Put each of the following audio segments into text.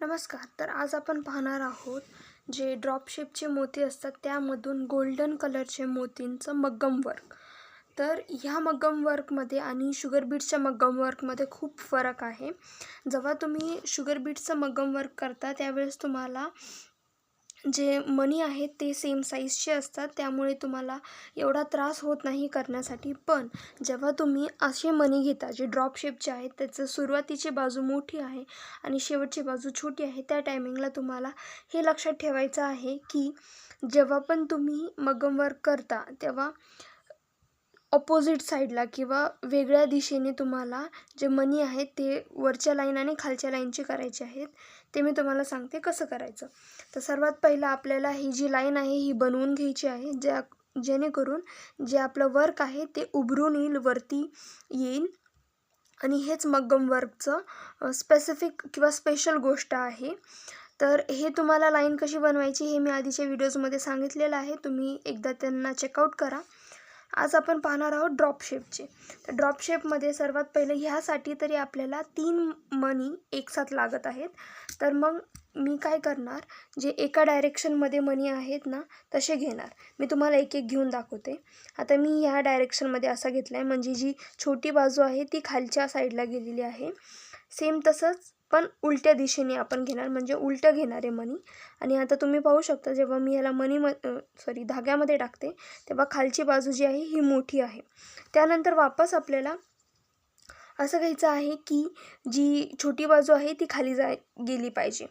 नमस्कार तर आज आपण पाहणार आहोत जे ड्रॉप शेपचे मोती असतात त्यामधून गोल्डन कलरचे मोतींचं मग्गम वर्क तर ह्या मग्गम वर्कमध्ये आणि शुगर बीट्सच्या मग्गम वर्कमध्ये खूप फरक आहे. जेव्हा तुम्ही शुगर बीट्सचं मग्गम वर्क करता त्यावेळेस तुम्हाला जे मणी आहेत ते सेम साईजचे असतात. त्यामुळे तुम्हाला एवढा त्रास होत नाही करण्यासाठी. पण जेव्हा तुम्ही असे मणी घेता जे ड्रॉप शेपचे आहेत त्याचं सुरुवातीची बाजू मोठी आहे आणि शेवटची बाजू छोटी आहे त्या टायमिंगला तुम्हाला हे लक्षात ठेवायचं आहे की जेव्हा पण तुम्ही मगम वर्क करता तेव्हा अपोजिट साईडला किंवा वेगळ्या दिशेने तुम्हाला जे मनी आहेत ते वरच्या लाईन आणि खालच्या लाईनचे करायचे आहेत ते मी तुम्हाला सांगते कसं करायचं. तर सर्वात पहिलं आपल्याला ही जी लाईन आहे ही बनवून घ्यायची आहे ज्या जेणेकरून जे आपलं वर्क आहे ते उभरून येईल वरती येईल. आणि हेच मग्गम वर्कचं स्पेसिफिक किंवा स्पेशल गोष्ट आहे. तर हे तुम्हाला लाईन कशी बनवायची हे मी आधीच्या व्हिडिओजमध्ये सांगितलेलं आहे. तुम्ही एकदा त्यांना चेकआउट करा. आज आपण पाहणार आहोत ड्रॉप शेपचे तर ड्रॉप शेपमध्ये सर्वात पहिले ह्यासाठी तरी आपल्याला तीन मनी एकसाथ लागत आहेत. तर मग मी काय करणार जे एका डायरेक्शनमध्ये मनी आहेत ना तसे घेणार. मी तुम्हाला एक एक घेऊन दाखवते. आता मी ह्या डायरेक्शनमध्ये असा घेतला आहे म्हणजे जी छोटी बाजू आहे ती खालच्या साईडला गेलेली आहे. सेम तसंच पण उलट्या दिशेने आपण घेणार म्हणजे उलटं घेणार आहे मनी आणि आता तुम्ही पाहू शकता जेव्हा मी याला मनी म सॉरी धाग्यामध्ये टाकते तेव्हा खालची बाजू जी आहे ही मोठी आहे. त्यानंतर वापस आपल्याला असं घ्यायचं आहे की जी छोटी बाजू आहे ती खाली जाय गेली पाहिजे.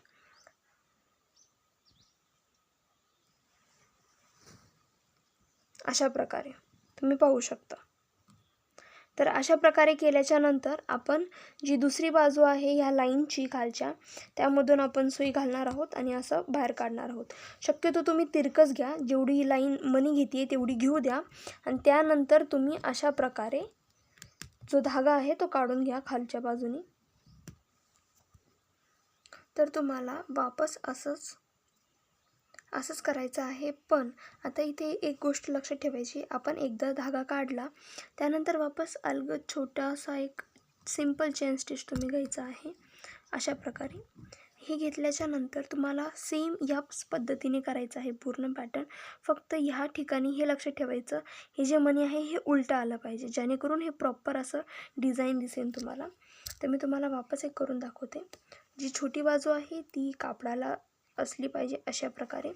अशा प्रकारे. तुम्ही पाहू शकता. तर अशा प्रकारे केल्याच्यानंतर आपण जी दुसरी बाजू आहे ह्या लाईनची खालच्या त्यामधून आपण सुई घालणार आहोत आणि असं बाहेर काढणार आहोत. शक्यतो तुम्ही तिरकस घ्या जेवढी लाईन मनी घेते तेवढी घेऊ द्या आणि त्यानंतर तुम्ही अशा प्रकारे जो धागा आहे तो काढून घ्या खालच्या बाजूनी. तर तुम्हाला वापस असंच असंच करायचं आहे. पण आता इथे एक गोष्ट लक्षात ठेवायची. आपण एकदा धागा काढला त्यानंतर वापस अलगद छोटासा एक सिंपल चेन स्टिच तुम्ही घ्यायचा आहे. अशा प्रकारे. हे घेतल्याच्या नंतर तुम्हाला सेम याच पद्धतीने करायचं आहे पूर्ण पॅटर्न फक्त ह्या ठिकाणी हे लक्षात ठेवायचं. हे जे मनी आहे हे उलटं आलं पाहिजे. जेणेकरून हे प्रॉपर असं डिझाईन दिसेल तुम्हाला. तर मी तुम्हाला वापस एक करून दाखवते. जी छोटी बाजू आहे ती कापडाला असली पाहिजे अशा प्रकारे.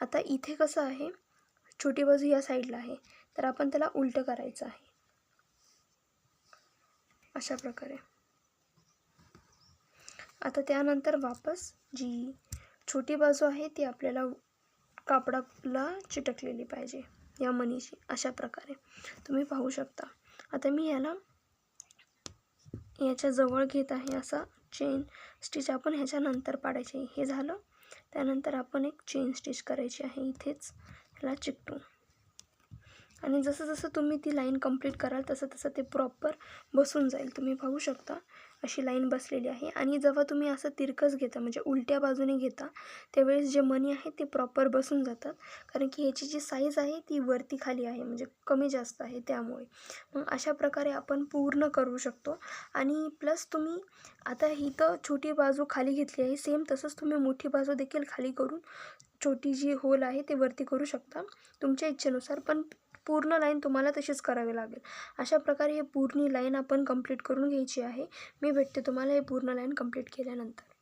आता इथे कसं आहे छोटी बाजू या साईडला आहे तर आपण त्याला उलटं करायचं आहे. अशा प्रकारे. आता त्यानंतर वापस जी छोटी बाजू आहे ती आपल्याला कापडाला चिटकलेली पाहिजे या मनीची अशा प्रकारे. तुम्ही पाहू शकता. आता मी याला याच्या जवळ घेत आहे असा चेन स्टिच आपण ह्याच्यानंतर पाडायचे. हे झालं. त्यानंतर आपण एक चेन स्टिच करायची आहे. इथेच ह्याला चिकटून आणि जसं जसं तुम्ही ती लाईन कंप्लीट कराल तसं तसं ते प्रॉपर बसून जाईल. तुम्ही पाहू शकता अशी लाईन बसलेली आहे. आणि जेव्हा तुम्ही असं तिरकस घेता म्हणजे उलट्या बाजूने घेता त्यावेळेस जे मनी आहे ते प्रॉपर बसून जातात. कारण की ह्याची जी साईज आहे ती वरती खाली आहे म्हणजे कमी जास्त आहे त्यामुळे. मग अशा प्रकारे आपण पूर्ण करू शकतो. आणि प्लस तुम्ही आता ही तर छोटी बाजू खाली घेतली आहे. सेम तसंच तुम्ही मोठी बाजू देखील खाली करून छोटी जी होल आहे ते वरती करू शकता. तुमच्या इच्छेनुसार. पण पूर्ण लाईन तुम्हाला तशीच करावी लागेल. अशा प्रकारे हे पूर्ण लाईन आपण कंप्लीट करून घ्यायची आहे. मी भेटते तुम्हाला हे पूर्ण लाईन कंप्लीट केल्यानंतर.